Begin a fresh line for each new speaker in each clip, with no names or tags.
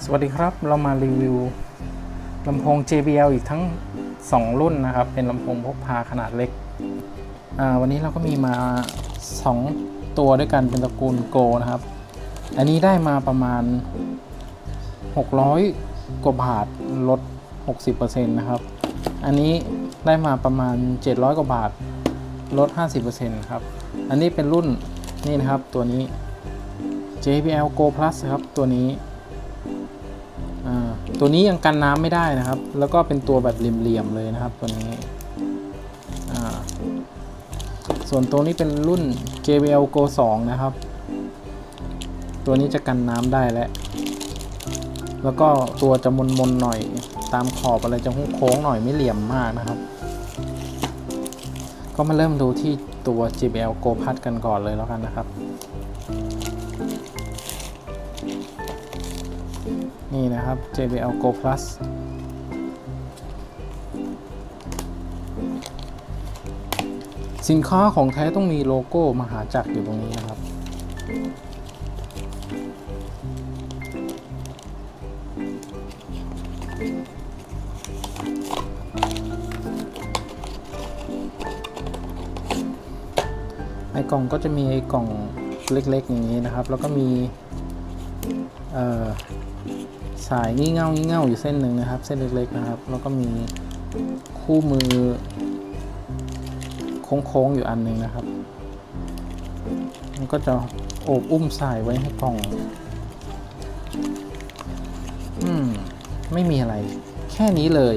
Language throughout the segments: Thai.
สวัสดีครับเรามารีวิวลำโพง JBL อีกทั้ง 2 รุ่นนะครับ เป็นลำโพงพกพาขนาดเล็ก วันนี้เราก็มีมา 2 ตัวด้วยกันเป็นตระกูลโกนะครับ อันนี้ได้มาประมาณ 600 กว่าบาทลด 60%นะครับ อันนี้ได้มาประมาณ 700 กว่าบาทลด 50%ครับ อันนี้เป็นรุ่นนี่นะครับตัวนี้ JBL Go Plus ครับตัวนี้ ตัวนี้ยังกันน้ำไม่ได้นะครับ แล้วก็เป็นตัวแบบเหลี่ยมๆเลยนะครับตัวนี้ ส่วนตัวนี้เป็นรุ่น JBL Go 2 นะครับ ตัวนี้จะกันน้ำได้แล้ว แล้วก็ตัวจะมนๆหน่อย ตามขอบอะไรจะโค้งๆหน่อยไม่เหลี่ยมมากนะครับ ก็มาเริ่มดูที่ตัว JBL Go Plus กันก่อนเลยแล้วกันนะครับ นี่นะครับ JBL Go Plus สินค้าของแท้ต้องมีโลโก้มหาจักรอยู่ตรงนี้นะครับไอกล่องก็จะมีไอกล่องเล็กๆอย่างนี้นะครับ แล้วก็มี สายงี่เง่างี่เง่าอยู่เส้นหนึ่งนะครับ เส้นเล็กๆนะครับ แล้วก็มีคู่มือ โค้งๆอยู่อันหนึ่งนะครับ มันก็จะโอบอุ้มสายไว้ให้กล่อง อืม ไม่มีอะไร แค่นี้เลย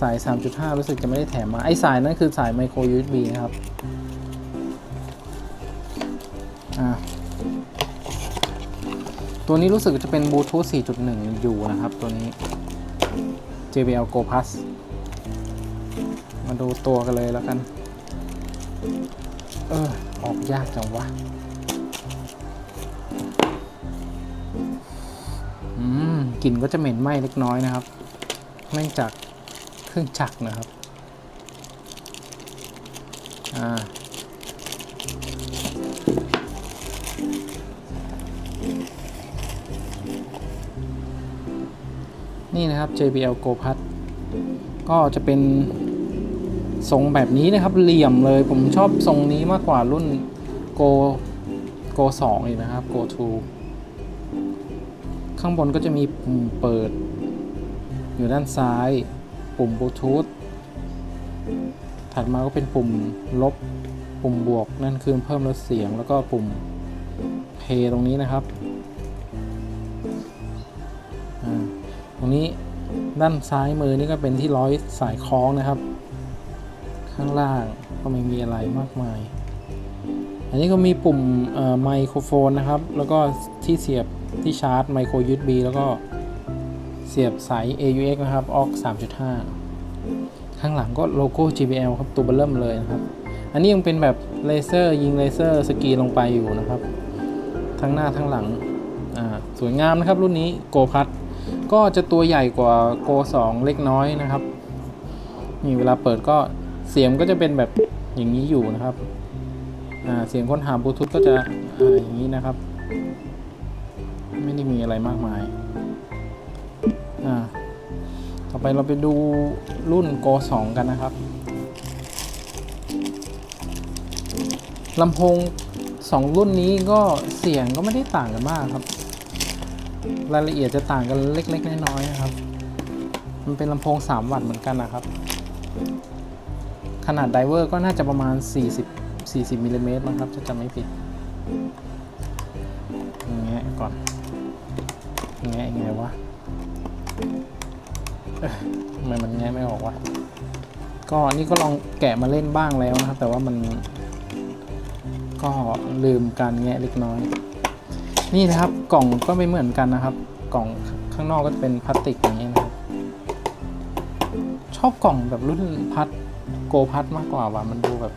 สาย 3.5 รู้สึกจะไม่ได้แถมมา ไอสายนั่นคือสายไมโคร USB นะครับ ตัวนี้รู้สึกจะเป็นบลูทูธ4.1 อยู่นะครับ ตัวนี้ JBL Go Plus มาดูตัวกันเลยแล้วกัน เออ ออกยากจังวะอืมกลิ่นก็จะเหม็นไหม้เล็กน้อยนะครับเนื่องจากเครื่องจักรนะครับ อ่า นี่นะครับ JBL Go Plus ก็จะเป็นทรงแบบนี้นะครับ เหลี่ยมเลยผมชอบทรงนี้มากกว่ารุ่น Go Go 2อีกนะครับ Go 2ข้างบนก็จะมีปุ่มเปิด อยู่ด้านซ้าย ปุ่มบลูทูธถัดมาก็เป็นปุ่มลบ ปุ่มบวก นั่นคือเพิ่มลดเสียง แล้วก็ปุ่มเพย์ตรงนี้นะครับ นี้ด้านซ้ายมือนี่ก็เป็นที่ร้อยสายคล้องนะครับ ข้างล่างก็ไม่มีอะไรมากมาย อันนี้ก็มีปุ่มไมโครโฟนนะครับ แล้วก็ที่เสียบที่ชาร์จไมโคร USB แล้วก็เสียบสาย AUX นะครับออก3.5 ข้างหลังก็โลโก้ JBL ครับ ตัวเบลเริ่มเลยนะครับ อันนี้ยังเป็นแบบเลเซอร์ยิงเลเซอร์สกีลงไปอยู่นะครับ ทั้งหน้าทั้งหลัง สวยงามนะครับรุ่นนี้โกพัท ก็จะตัวใหญ่กว่าโก 2 เล็กน้อยนะครับนี่เวลาเปิดก็เสียงก็จะเป็นแบบอย่างนี้อยู่นะครับเสียงค้นหาบลูทูธก็จะออย่างนี้นะครับ ไม่ได้มีอะไรมากมายต่อไปเราไปดูรุ่นโก 2 กันนะครับลำโพง 2 รุ่นนี้ก็เสียงก็ไม่ได้ต่างกันมากครับ รายละเอียดจะต่างกันเล็ก ๆ น้อยๆนะครับ มันเป็นลำโพง 3 วัตต์เหมือนกันนะครับ ขนาดไดเวอร์ก็น่าจะประมาณ 40 40มิลลิเมตรมั้งครับถ้าจำไม่ผิดอย่างเงี้ยก่อนอย่างเงี้ยยังไงวะเอ้ยทำไมมันแงะไม่ออกวะก็นี่ก็ลองแกะมาเล่นบ้างแล้วนะครับ แต่ว่ามัน ก็ลืมการแงะเล็กน้อย นี่นะครับกล่องก็ไม่เหมือนกันนะครับ กล่องข้างนอกก็เป็นพลาสติกอย่างนี้นะครับ ชอบกล่องแบบรุ่นพัดโกพัดมากกว่าว่ะมันดูแบบ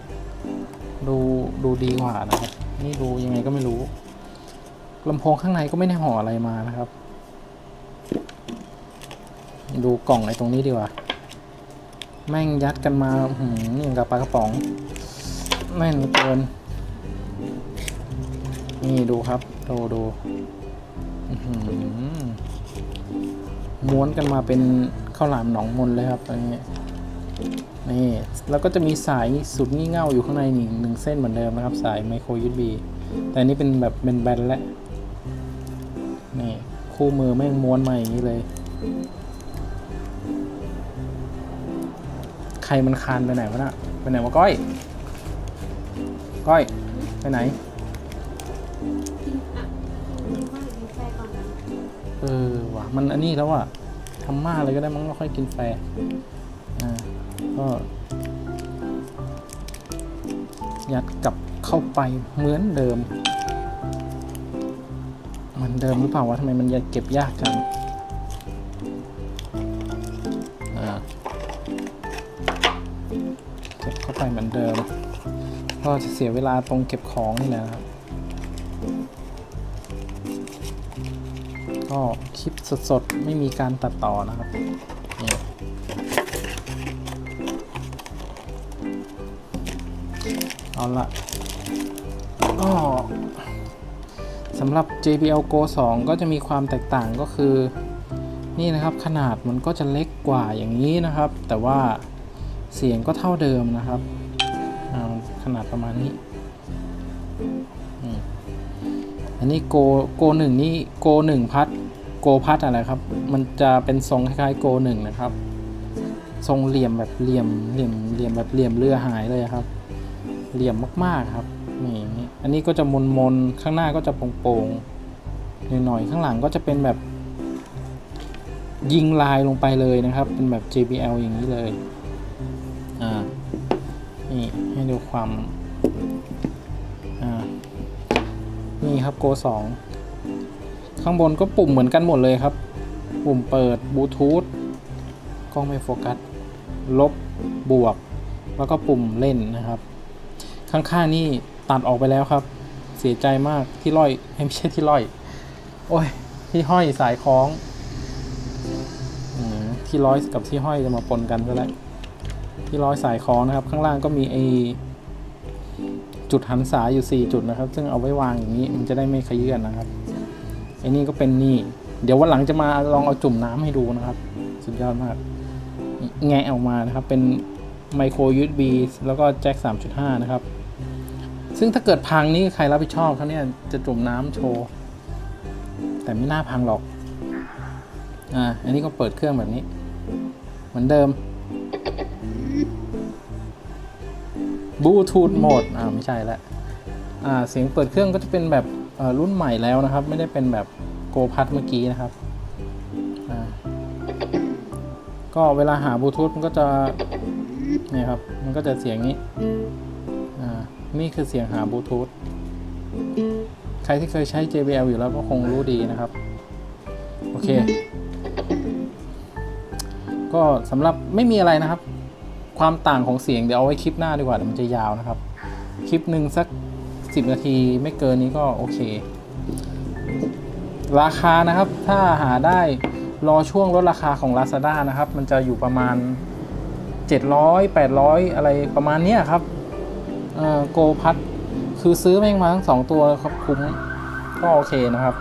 ดูดูดีกว่านะครับ นี่ดูยังไงก็ไม่รู้ลำโพงข้างในก็ไม่ได้ห่ออะไรมานะครับ ดูกล่องไอ้ตรงนี้ดีกว่า แม่งยัดกันมาหืมอย่างกับปลากระป๋อง แม่นเหลือเกิน นี่ดูครับดูดูม้วนกันมาเป็นข้าวหลามหนองมนเลยครับอันนี้นี่แล้วก็จะมีสายสุดงี่เง่าอยู่ข้างในนี่หนึ่งเส้นเหมือนเดิมนะครับ สายไมโครยูบีแต่อันนี้เป็นแบบเป็นแบนแล้วนี่คู่มือแม่งม้วนมาอย่างนี้เลย ใครมันคานไปไหนวะน่ะไปไหนวะก้อย ก้อย ไปไหน มันอันนี้แล้วอะทำมาเลยก็ได้มั้งไม่ค่อยกินแฟอ่าก็ยัดกลับเข้าไปเหมือนเดิม เหมือนเดิมหรือเปล่าวะทำไมมันยังเก็บยากจังอ่าเก็บเข้าไปเหมือนเดิม ก็จะเสียเวลาตรงเก็บของนี่แหละครับ ก็คลิปสดๆ ไม่มีการตัดต่อนะครับนี่เอาละก็สำหรับ JBL Go 2 ก็จะมีความแตกต่างก็คือ นี่นะครับขนาดมันก็จะเล็กกว่าอย่างนี้นะครับ แต่ว่าเสียงก็เท่าเดิมนะครับ ขนาดประมาณนี้ อันนี้โกโกหนึ่งนี่โกหนึ่งพัด โกพัดอะไรครับ มันจะเป็นทรงคล้ายๆโกหนึ่งนะครับ ทรงเหลี่ยมแบบเหลี่ยมเหลี่ยมเหลี่ยมแบบเหลี่ยมเรือหายเลยครับ เหลี่ยมมากๆครับนี่อันนี้ก็จะมนมนๆข้างหน้าก็จะโป่งๆหน่อยๆข้างหลังก็จะเป็นแบบ ยิงลายลงไปเลยนะครับ เป็นแบบ JBL อย่างนี้เลยอ่านี่ให้ดูความอ่านี่ครับ Go 2 ข้างบนก็ปุ่มเหมือนกันหมดเลยครับ ปุ่มเปิดบลูทูธกล้องไม่โฟกัส ลบบวก แล้วก็ปุ่มเล่นนะครับ ข้างๆนี่ตัดออกไปแล้วครับ เสียใจมากที่ร้อยไม่ใช่ที่ร้อย โอ้ย ที่ห้อยสายคล้องอที่ร้อยกับที่ห้อยจะมาปนกันซะแล้วที่ร้อยสายคล้องนะครับ ข้างล่างก็มีไอจุดหันษายอยู่ 4 จุดนะครับ ซึ่งเอาไว้วางอย่างนี้มันจะได้ไม่ขยื่นนะครับ อ้นี่ก็เป็นนี่ เดี๋ยววันหลังจะมาลองเอาจุ่มน้ำให้ดูนะครับ สุดยอดมาก แงะออกมานะครับ เป็นไมโคร USB แล้วก็แจ็ค 3.5 นะครับ ซึ่งถ้าเกิดพังนี่ใครรับผิดชอบครับเนี่ยจะจุ่มน้ำโชว์ แต่ไม่น่าพังหรอก อ่า อันนี้ก็เปิดเครื่องแบบนี้ เหมือนเดิมบลูทูธโหมด อ่า ไม่ใช่แล้วอ่า เสียงเปิดเครื่องก็จะเป็นแบบ รุ่นใหม่แล้วนะครับ ไม่ได้เป็นแบบโกพัดเมื่อกี้นะครับ ก็เวลาหาบลูทูธมันก็จะนี่ครับ มันก็จะเสียงนี้นี่คือเสียงหาบลูทูธใครที่เคยใช้ JBL อยู่แล้วก็คงรู้ดีนะครับ โอเค ก็สำหรับไม่มีอะไรนะครับ ความต่างของเสียงเดี๋ยวเอาไว้คลิปหน้าดีกว่าเดี๋ยวมันจะยาวนะครับ คลิปหนึ่งสัก 10 นาทีไม่เกินนี้ก็โอเค ราคานะครับถ้าหาได้รอช่วงลดราคาของ Lazada นะครับ มันจะอยู่ประมาณ 700 800 อะไรประมาณนี้ครับเอ่อโกพัดคือซื้อแม่งมาทั้งสองตัวครับคุ้มก็โอเคนะครับ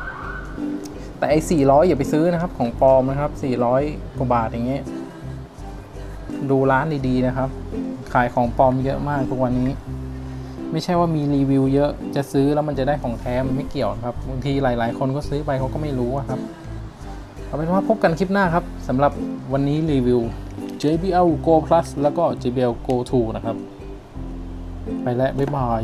แต่ไอ้400 อย่าไปซื้อนะครับ ของปลอมนะครับ 400 กว่าบาทอย่างเงี้ยดูร้านดีๆนะครับ ขายของปลอมเยอะมากทุกวันนี้ ไม่ใช่ว่ามีรีวิวเยอะจะซื้อแล้วมันจะได้ของแท้มันไม่เกี่ยวนะครับบางทีหลาย ๆ คนก็ซื้อไปเขาก็ไม่รู้ครับเอาเป็นว่าพบกันคลิปหน้าครับสำหรับวันนี้รีวิว JBL Go Plus แล้วก็ JBL Go 2 นะครับ ไปแล้วบ๊ายบาย